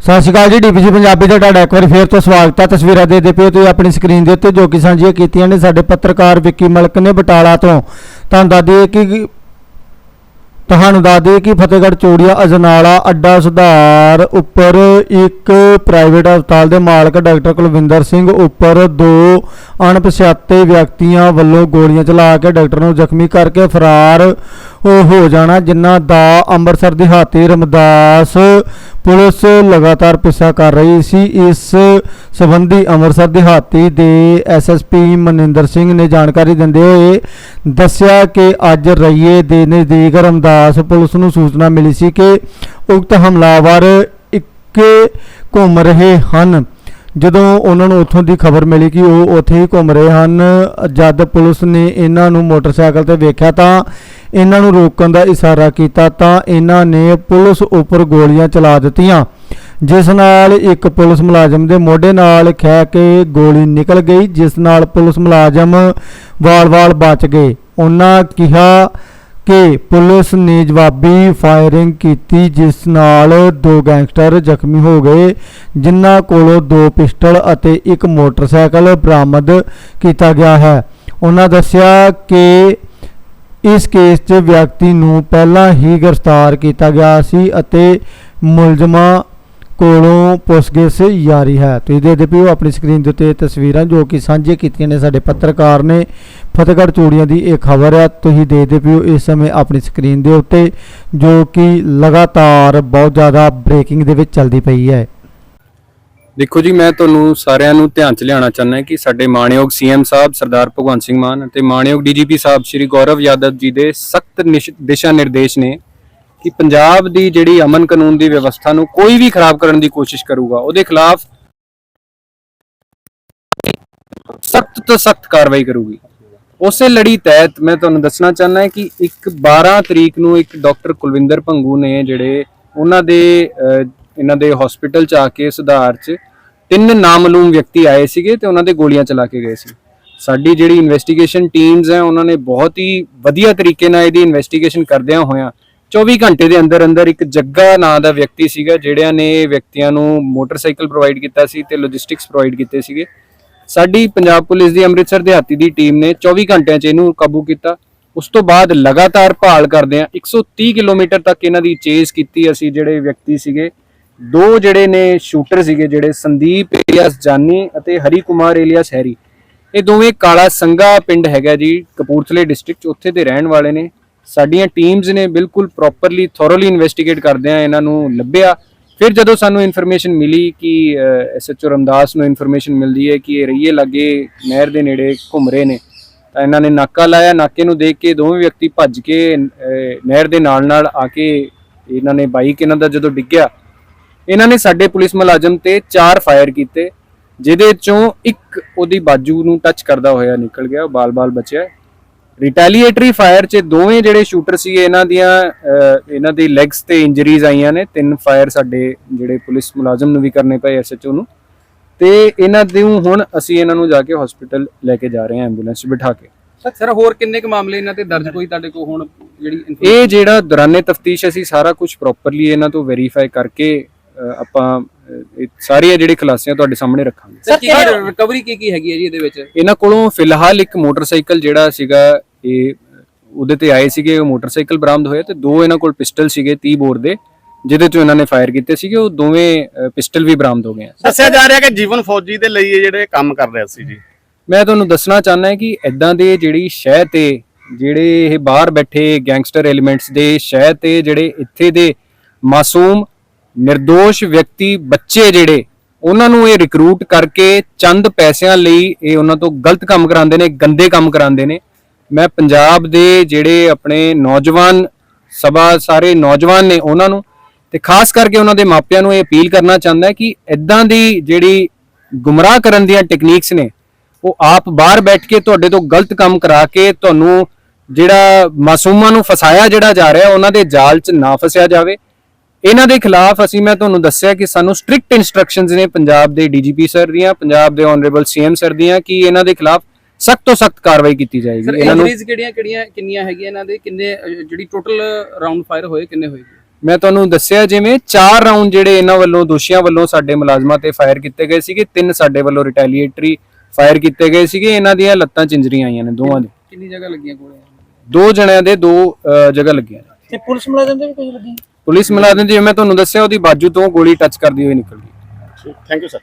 ਸਤਿ ਸ਼੍ਰੀ ਅਕਾਲ ਜੀ ਡੀਪੀਜੀ ਪੰਜਾਬੀ ਦਾ ਤੁਹਾਡਾ ਇੱਕ ਵਾਰੀ ਫੇਰ ਤੋਂ ਸਵਾਗਤ ਹੈ ਤਸਵੀਰਾਂ ਦੇ ਦੇ ਪਿਓ ਤੁਸੀਂ ਆਪਣੀ ਸਕਰੀਨ ਦੇ ਉੱਤੇ ਜੋ ਕਿ ਸਾਂਝੀਆਂ ਕੀਤੀਆਂ ਨੇ ਸਾਡੇ ਪੱਤਰਕਾਰ ਵਿੱਕੀ ਮਲਕ ਨੇ ਬਟਾਲਾ ਤੋਂ। ਤੁਹਾਨੂੰ ਦੱਸ ਦਈਏ ਕਿ ਤੁਹਾਨੂੰ ਦੱਸ ਦਈਏ ਕਿ ਫਤਿਹਗੜ੍ਹ ਚੂੜੀਆ ਅਜਨਾਲਾ ਅੱਡਾ ਸੁਧਾਰ ਉੱਪਰ ਇੱਕ ਪ੍ਰਾਈਵੇਟ ਹਸਪਤਾਲ ਦੇ ਮਾਲਕ ਡਾਕਟਰ ਕੁਲਵਿੰਦਰ ਸਿੰਘ ਉੱਪਰ ਦੋ ਅਣਪਛਾਤੇ ਵਿਅਕਤੀਆਂ ਵੱਲੋਂ ਗੋਲੀਆਂ ਚਲਾ ਕੇ ਡਾਕਟਰ ਨੂੰ ਜ਼ਖਮੀ ਕਰਕੇ ਫਰਾਰ ਹੋ ਜਾਣਾ, ਜਿਨ੍ਹਾਂ ਦਾ ਅੰਮ੍ਰਿਤਸਰ ਦਿਹਾਤੀ ਰਮਦਾਸ ਪੁਲਿਸ ਲਗਾਤਾਰ ਪਿੱਛਾ ਕਰ ਰਹੀ ਸੀ। ਇਸ ਸੰਬੰਧੀ ਅੰਮ੍ਰਿਤਸਰ ਦਿਹਾਤੀ ਦੇ ਐਸਐਸਪੀ ਮਨਿੰਦਰ ਸਿੰਘ ਨੇ ਜਾਣਕਾਰੀ ਦਿੰਦੇ ਹੋਏ ਦੱਸਿਆ ਕਿ ਅੱਜ ਰਈਏ ਦੇ ਨਜ਼ਦੀਕ ਰਮਦਾਸ ਪੁਲਿਸ ਨੂੰ ਸੂਚਨਾ ਮਿਲੀ ਸੀ ਕਿ ਉਕਤ ਹਮਲਾਵਰ ਇੱਕ ਘੁੰਮ ਰਹੇ ਹਨ। ਜਦੋਂ ਉਹਨਾਂ ਨੂੰ ਉੱਥੋਂ ਦੀ ਖਬਰ ਮਿਲੀ ਕਿ ਉਹ ਉੱਥੇ ਹੀ ਘੁੰਮ ਰਹੇ ਹਨ, ਜਦ ਪੁਲਿਸ ਨੇ ਇਹਨਾਂ ਨੂੰ ਮੋਟਰਸਾਈਕਲ ਤੇ ਵੇਖਿਆ ਤਾਂ ਇਹਨਾਂ ਨੂੰ ਰੋਕਣ ਦਾ ਇਸ਼ਾਰਾ ਕੀਤਾ ਤਾਂ ਇਹਨਾਂ ਨੇ ਪੁਲਿਸ ਉੱਪਰ ਗੋਲੀਆਂ ਚਲਾ ਦਿੱਤੀਆਂ, ਜਿਸ ਨਾਲ ਇੱਕ ਪੁਲਿਸ ਮੁਲਾਜ਼ਮ ਦੇ ਮੋਢੇ ਨਾਲ ਖਹਿ ਕੇ ਗੋਲੀ ਨਿਕਲ ਗਈ, ਜਿਸ ਨਾਲ ਪੁਲਿਸ ਮੁਲਾਜ਼ਮ ਵਾਲ-ਵਾਲ ਬਚ ਗਏ। ਉਹਨਾਂ ਕਿਹਾ ਕਿ ਪੁਲਿਸ ਨੇ ਜਵਾਬੀ ਫਾਇਰਿੰਗ ਕੀਤੀ, ਜਿਸ ਨਾਲ ਦੋ ਗੈਂਗਸਟਰ ਜ਼ਖਮੀ ਹੋ ਗਏ, ਜਿਨ੍ਹਾਂ ਕੋਲੋਂ ਦੋ ਪਿਸਟਲ ਅਤੇ ਇੱਕ ਮੋਟਰਸਾਈਕਲ ਬਰਾਮਦ ਕੀਤਾ ਗਿਆ ਹੈ। ਉਹਨਾਂ ਦੱਸਿਆ ਕਿ ਇਸ ਕੇਸ 'ਚ ਵਿਅਕਤੀ ਨੂੰ ਪਹਿਲਾਂ ਹੀ ਗ੍ਰਿਫਤਾਰ ਕੀਤਾ ਗਿਆ ਸੀ ਅਤੇ ਮੁਲਜ਼ਮਾਂ ਕੋਲੋਂ ਪੁੱਛਗਿੱਛ ਜਾਰੀ ਹੈ। ਤੁਸੀਂ ਦੇਖਦੇ ਪਿਓ ਆਪਣੀ ਸਕਰੀਨ ਦੇ ਉੱਤੇ ਇਹ ਤਸਵੀਰਾਂ ਜੋ ਕਿ ਸਾਂਝੇ ਕੀਤੀਆਂ ਨੇ ਸਾਡੇ ਪੱਤਰਕਾਰ ਨੇ। ਫਤਿਹਗੜ੍ਹ ਚੂੜੀਆਂ ਦੀ ਇਹ ਖਬਰ ਹੈ ਤੁਸੀਂ ਦੇਖਦੇ ਪਿਓ ਇਸ ਸਮੇਂ ਆਪਣੀ ਸਕਰੀਨ ਦੇ ਉੱਤੇ ਜੋ ਕਿ ਲਗਾਤਾਰ ਬਹੁਤ ਜ਼ਿਆਦਾ ਬ੍ਰੇਕਿੰਗ ਦੇ ਵਿੱਚ ਚੱਲਦੀ ਪਈ ਹੈ। ਦੇਖੋ ਜੀ, ਮੈਂ ਤੁਹਾਨੂੰ ਸਾਰਿਆਂ ਨੂੰ ਧਿਆਨ ਚ ਲਿਆਉਣਾ ਚਾਹੁੰਦਾ ਕਿ ਸਾਡੇ ਮਾਣਯੋਗ ਸੀਐਮ ਸਾਹਿਬ ਸਰਦਾਰ ਭਗਵੰਤ ਸਿੰਘ ਮਾਨ ਅਤੇ ਮਾਣਯੋਗ ਡੀਜੀਪੀ ਸਾਹਿਬ ਸ਼੍ਰੀ ਗੌਰਵ ਯਾਦਵ ਜੀ ਦੇ ਸਖਤ ਦਿਸ਼ਾ ਨਿਰਦੇਸ਼ ਨੇ ਕਿ ਪੰਜਾਬ ਦੀ ਜਿਹੜੀ ਅਮਨ ਕਾਨੂੰਨ ਦੀ ਵਿਵਸਥਾ ਨੂੰ ਕੋਈ ਵੀ ਖਰਾਬ ਕਰਨ ਦੀ ਕੋਸ਼ਿਸ਼ ਕਰੂਗਾ, ਉਹਦੇ ਖਿਲਾਫ ਸਖਤ ਤੋਂ ਸਖਤ ਕਾਰਵਾਈ ਕਰੂਗੀ। ਉਸੇ ਲੜੀ ਤਹਿਤ ਮੈਂ ਤੁਹਾਨੂੰ ਦੱਸਣਾ ਚਾਹੁੰਦਾ ਕਿ ਇੱਕ 12 ਤਰੀਕ ਨੂੰ ਇੱਕ ਡਾਕਟਰ ਕੁਲਵਿੰਦਰ ਭੰਗੂ ਨੇ ਜਿਹੜੇ ਉਹਨਾਂ ਦੇ ਇਹਨਾਂ ਦੇ ਹਸਪੀਟਲ ਚ ਆ ਕੇ ਸੁਧਾਰ ਚ ਤਿੰਨ ਨਾਮਲੂਮ ਵਿਅਕਤੀ ਆਏ ਸੀਗੇ ਤੇ ਉਹਨਾਂ ਦੇ ਗੋਲੀਆਂ ਚਲਾ ਕੇ ਗਏ ਸੀ। ਸਾਡੀ ਜਿਹੜੀ ਇਨਵੈਸਟੀਗੇਸ਼ਨ ਟੀਮਸ ਹੈ, ਉਹਨਾਂ ਨੇ ਬਹੁਤ ਹੀ ਵਧੀਆ ਤਰੀਕੇ ਨਾਲ ਇਹਦੀ ਇਨਵੈਸਟੀਗੇਸ਼ਨ ਕਰਦਿਆਂ ਹੋਇਆਂ 24 ਘੰਟੇ ਦੇ ਅੰਦਰ ਅੰਦਰ ਇੱਕ ਜੱਗਾ ਨਾਂ ਦਾ ਵਿਅਕਤੀ ਸੀਗਾ, ਜਿਹੜਿਆਂ ਨੇ ਵਿਅਕਤੀਆਂ ਨੂੰ ਮੋਟਰਸਾਈਕਲ ਪ੍ਰੋਵਾਈਡ ਕੀਤਾ ਸੀ ਤੇ ਲੌਜਿਸਟਿਕਸ ਪ੍ਰੋਵਾਈਡ ਕੀਤੇ ਸੀਗੇ। ਸਾਡੀ ਪੰਜਾਬ ਪੁਲਿਸ ਦੀ ਅੰਮ੍ਰਿਤਸਰ ਦਿਹਾਤੀ ਦੀ ਟੀਮ ਨੇ 24 ਘੰਟਿਆਂ 'ਚ ਇਹਨੂੰ ਕਾਬੂ ਕੀਤਾ। ਉਸ ਤੋਂ ਬਾਅਦ ਲਗਾਤਾਰ ਭਾਲ ਕਰਦੇ ਆ 130 ਕਿਲੋਮੀਟਰ ਤੱਕ ਇਹਨਾਂ ਦੀ ਚੇਸ ਕੀਤੀ ਅਸੀਂ ਜਿਹੜੇ ਵਿਅਕਤੀ ਸੀਗੇ। ਦੋ ਜਿਹੜੇ ਨੇ ਸ਼ੂਟਰ ਸੀਗੇ ਜਿਹੜੇ ਸੰਦੀਪ ਏਲੀਅਸ ਜਾਨੀ ਅਤੇ ਹਰੀ ਕੁਮਾਰ ਏਲੀਅਸ ਹੈਰੀ, ਇਹ ਦੋਵੇਂ ਕਾਲਾ ਸੰਗਾ ਪਿੰਡ ਹੈਗਾ ਜੀ, ਕਪੂਰਥਲੇ ਡਿਸਟ੍ਰਿਕਟ ਚ, ਉੱਥੇ ਦੇ ਰਹਿਣ ਵਾਲੇ ਨੇ। ਸਾਡੀਆਂ ਟੀਮਸ ਨੇ ਬਿਲਕੁਲ ਪ੍ਰੋਪਰਲੀ ਥੋਰੋਲੀ ਇਨਵੈਸਟੀਗੇਟ ਕਰਦੇ ਆ, ਇਹਨਾਂ ਨੂੰ ਲੱਭਿਆ। ਫਿਰ ਜਦੋਂ ਸਾਨੂੰ ਇਨਫੋਰਮੇਸ਼ਨ ਮਿਲੀ ਕਿ ਐਸਐਚਓ ਰਮਦਾਸ ਨੂੰ ਇਨਫੋਰਮੇਸ਼ਨ ਮਿਲਦੀ ਹੈ ਕਿ ਇਹ ਰਈਏ ਲਾਗੇ, ਨਹਿਰ ਦੇ ਨੇੜੇ ਘੁੰਮ ਰਹੇ ਨੇ, ਤਾਂ ਇਹਨਾਂ ਨੇ ਨਾਕਾ ਲਾਇਆ। ਨਾਕੇ ਨੂੰ ਦੇਖ ਕੇ ਦੋਵੇਂ ਵਿਅਕਤੀ ਭੱਜ ਕੇ ਨਹਿਰ ਦੇ ਨਾਲ ਨਾਲ ਆ ਕੇ ਇਹਨਾਂ ਨੇ ਬਾਈਕ ਇਹਨਾਂ ਦਾ ਜਦੋਂ ਡਿੱਗਿਆ ਇਹਨਾਂ ਨੇ ਸਾਡੇ ਪੁਲਿਸ ਮੁਲਾਜ਼ਮ ਤੇ ਚਾਰ ਫਾਇਰ ਕੀਤੇ ਜਿਹਦੇ ਚੋਂ ਇੱਕ ਉਹਦੀ ਬਾਜੂ ਨੂੰ ਟੱਚ ਕਰਦਾ ਹੋਇਆ ਨਿਕਲ ਗਿਆ ਬਾਲ-ਬਾਲ ਬਚਿਆ। ਰਿਟੈਲੀਏਟਰੀ ਫਾਇਰ 'ਚ ਦੋਵੇਂ ਜਿਹੜੇ ਸ਼ੂਟਰ ਸੀ ਇਹਨਾਂ ਦੀਆਂ ਇਹਨਾਂ ਦੀ ਲੈਗਸ ਤੇ ਇੰਜਰੀਜ਼ ਆਈਆਂ ਨੇ। ਤਿੰਨ ਫਾਇਰ ਸਾਡੇ ਜਿਹੜੇ ਪੁਲਿਸ ਮੁਲਾਜ਼ਮ ਨੂੰ ਵੀ ਕਰਨੇ ਪਏ ਐਸਐਚਓ ਨੂੰ। ਤੇ ਇਹਨਾਂ ਨੂੰ ਹੁਣ ਅਸੀਂ ਇਹਨਾਂ ਨੂੰ ਜਾ ਕੇ ਹਸਪੀਟਲ ਲੈ ਕੇ ਜਾ ਰਹੇ ਹਾਂ ਐਂਬੂਲੈਂਸ ਬਿਠਾ ਕੇ। ਸਰ ਹੋਰ ਕਿੰਨੇ ਕੁ ਮਾਮਲੇ ਇਹਨਾਂ ਤੇ ਦਰਜ? ਕੋਈ ਤੁਹਾਡੇ ਕੋਲ ਹੁਣ ਜਿਹੜੀ ਇਹ ਜਿਹੜਾ ਦੌਰਾਨੇ ਤਫਤੀਸ਼ ਅਸੀਂ ਸਾਰਾ ਕੁਝ ਪ੍ਰੋਪਰਲੀ ਇਹਨਾਂ ਤੋਂ ਵੈਰੀਫਾਈ ਕਰਕੇ ਆਪਾਂ ਇਹ ਸਾਰੀਆਂ ਜਿਹੜੇ ਖੁਲਾਸਿਆਂ ਤੁਹਾਡੇ ਸਾਹਮਣੇ ਰੱਖਾਂਗੇ। ਸਰ ਕੀ ਰਿਕਵਰੀ ਕੀ ਕੀ ਹੈਗੀ ਹੈ ਜੀ ਇਹਦੇ ਵਿੱਚ? ਇਹਨਾਂ ਕੋਲੋਂ ਫਿਲਹਾਲ ਇੱਕ ਮੋਟਰਸਾਈਕਲ ਜਿਹੜਾ ਸੀਗਾ ਇਹ ਉਹਦੇ ਤੇ ਆਏ ਸੀਗੇ ਉਹ ਮੋਟਰਸਾਈਕਲ ਬਰਾਮਦ ਹੋਇਆ ਤੇ ਦੋ ਇਹਨਾਂ ਕੋਲ ਪਿਸਟਲ ਸੀਗੇ 30 ਬੋਰ ਦੇ ਜਿਹਦੇ ਤੋਂ ਇਹਨਾਂ ਨੇ ਫਾਇਰ ਕੀਤੇ ਸੀਗੇ ਉਹ ਦੋਵੇਂ ਪਿਸਟਲ ਵੀ ਬਰਾਮਦ ਹੋ ਗਏ ਆ ਦੱਸਿਆ ਜਾ ਰਿਹਾ ਕਿ ਜੀਵਨ ਫੌਜੀ ਦੇ ਲਈ ਇਹ ਜਿਹੜੇ ਕੰਮ ਕਰ ਰਿਹਾ ਸੀ ਜੀ। ਮੈਂ ਤੁਹਾਨੂੰ ਦੱਸਣਾ ਚਾਹੁੰਦਾ ਕਿ ਇਦਾਂ ਦੇ ਜਿਹੜੀ ਸ਼ਹਿ ਤੇ ਜਿਹੜੇ ਇਹ ਬਾਹਰ ਬੈਠੇ ਗੈਂਗਸਟਰ ਐਲੀਮੈਂਟਸ ਦੇ ਸ਼ਹਿ ਤੇ ਜਿਹੜੇ ਇੱਥੇ ਦੇ ਮਾਸੂਮ નિર્ਦੋਸ਼ ਵਿਅਕਤੀ ਬੱਚੇ ਜਿਹੜੇ, ਉਹਨਾਂ ਨੂੰ ਇਹ ਰਿਕਰੂਟ ਕਰਕੇ ਚੰਦ ਪੈਸਿਆਂ ਲਈ ਇਹ ਉਹਨਾਂ ਤੋਂ ਗਲਤ ਕੰਮ ਕਰਾਉਂਦੇ ਨੇ, ਗੰਦੇ ਕੰਮ ਕਰਾਉਂਦੇ ਨੇ। ਮੈਂ ਪੰਜਾਬ ਦੇ ਜਿਹੜੇ ਆਪਣੇ ਨੌਜਵਾਨ ਸਭਾ, ਸਾਰੇ ਨੌਜਵਾਨ ਨੇ ਉਹਨਾਂ ਨੂੰ ਤੇ ਖਾਸ ਕਰਕੇ ਉਹਨਾਂ ਦੇ ਮਾਪਿਆਂ ਨੂੰ ਇਹ ਅਪੀਲ ਕਰਨਾ ਚਾਹੁੰਦਾ ਕਿ ਇਦਾਂ ਦੀ ਜਿਹੜੀ ਗੁੰਮਰਾਹ ਕਰਨ ਦੀਆਂ ਟੈਕਨੀਕਸ ਨੇ, ਉਹ ਆਪ ਬਾਹਰ ਬੈਠ ਕੇ ਤੁਹਾਡੇ ਤੋਂ ਗਲਤ ਕੰਮ ਕਰਾ ਕੇ ਤੁਹਾਨੂੰ ਜਿਹੜਾ ਮਾਸੂਮਾਂ ਨੂੰ ਫਸਾਇਆ ਜਿਹੜਾ ਜਾ ਰਿਹਾ, ਉਹਨਾਂ ਦੇ ਜਾਲ 'ਚ ਨਾ ਫਸਿਆ ਜਾਵੇ। ਇਹਨਾਂ ਦੇ ਖਿਲਾਫ ਅਸੀਂ ਮੈਂ ਤੁਹਾਨੂੰ ਦੱਸਿਆ ਕਿ ਸਾਨੂੰ ਸਟ੍ਰਿਕਟ ਇਨਸਟਰਕਸ਼ਨਸ ਨੇ ਪੰਜਾਬ ਦੇ ਡੀਜੀਪੀ ਸਰ ਦੀਆਂ ਪੰਜਾਬ ਦੇ ਆਨਰੇਬਲ ਸੀਐਮ ਸਰ ਦੀਆਂ ਕਿ ਇਹਨਾਂ ਦੇ ਖਿਲਾਫ ਸਖਤ ਤੋਂ ਸਖਤ ਕਾਰਵਾਈ ਕੀਤੀ ਜਾਏਗੀ। ਇਹਨਾਂ ਨੂੰ ਇੰਜਰੀਜ਼ ਕਿਹੜੀਆਂ ਕਿਹੜੀਆਂ ਕਿੰਨੀਆਂ ਹੈਗੀਆਂ ਇਹਨਾਂ ਦੇ? ਕਿੰਨੇ ਜਿਹੜੀ ਟੋਟਲ ਰਾਉਂਡ ਫਾਇਰ ਹੋਏ ਕਿੰਨੇ ਹੋਏ? ਮੈਂ ਤੁਹਾਨੂੰ ਦੱਸਿਆ ਜਿਵੇਂ ਚਾਰ ਰਾਉਂਡ ਜਿਹੜੇ ਇਹਨਾਂ ਵੱਲੋਂ ਦੋਸ਼ੀਆਂ ਵੱਲੋਂ ਸਾਡੇ ਮੁਲਾਜ਼ਮਾਂ ਤੇ ਫਾਇਰ ਕੀਤੇ ਗਏ ਸੀਗੇ ਤਿੰਨ ਸਾਡੇ ਵੱਲੋਂ ਰਿਟੈਲੀਏਟਰੀ ਫਾਇਰ ਕੀਤੇ ਗਏ ਸੀਗੇ ਇਹਨਾਂ ਦੀਆਂ ਲੱਤਾਂ ਚਿੰਜਰੀਆਂ ਆਈਆਂ ਨੇ ਦੋਵਾਂ ਦੇ ਕਿੰਨੀ ਜਗ੍ਹਾ ਲੱਗੀਆਂ ਗੋਲੀਆਂ? ਦੋ ਜਣਿਆਂ ਦੇ ਦੋ ਜਗ੍ਹਾ ਲੱਗੀਆਂ। ਤੇ ਪੁਲਿਸ ਮੁਲਾਜ਼ਮ ਦੇ ਵੀ ਕੁਝ ਲੱਗੀ? ਪੁਲਿਸ ਮੁਲਾਜ਼ਮ ਜਿਵੇਂ ਮੈਂ ਤੁਹਾਨੂੰ ਦੱਸਿਆ, ਉਹਦੀ ਬਾਜੂ ਤੋਂ ਗੋਲੀ ਟੱਚ ਕਰਦੀ ਹੋਈ ਨਿਕਲ ਗਈ ਥੈਂਕ ਯੂ ਸਰ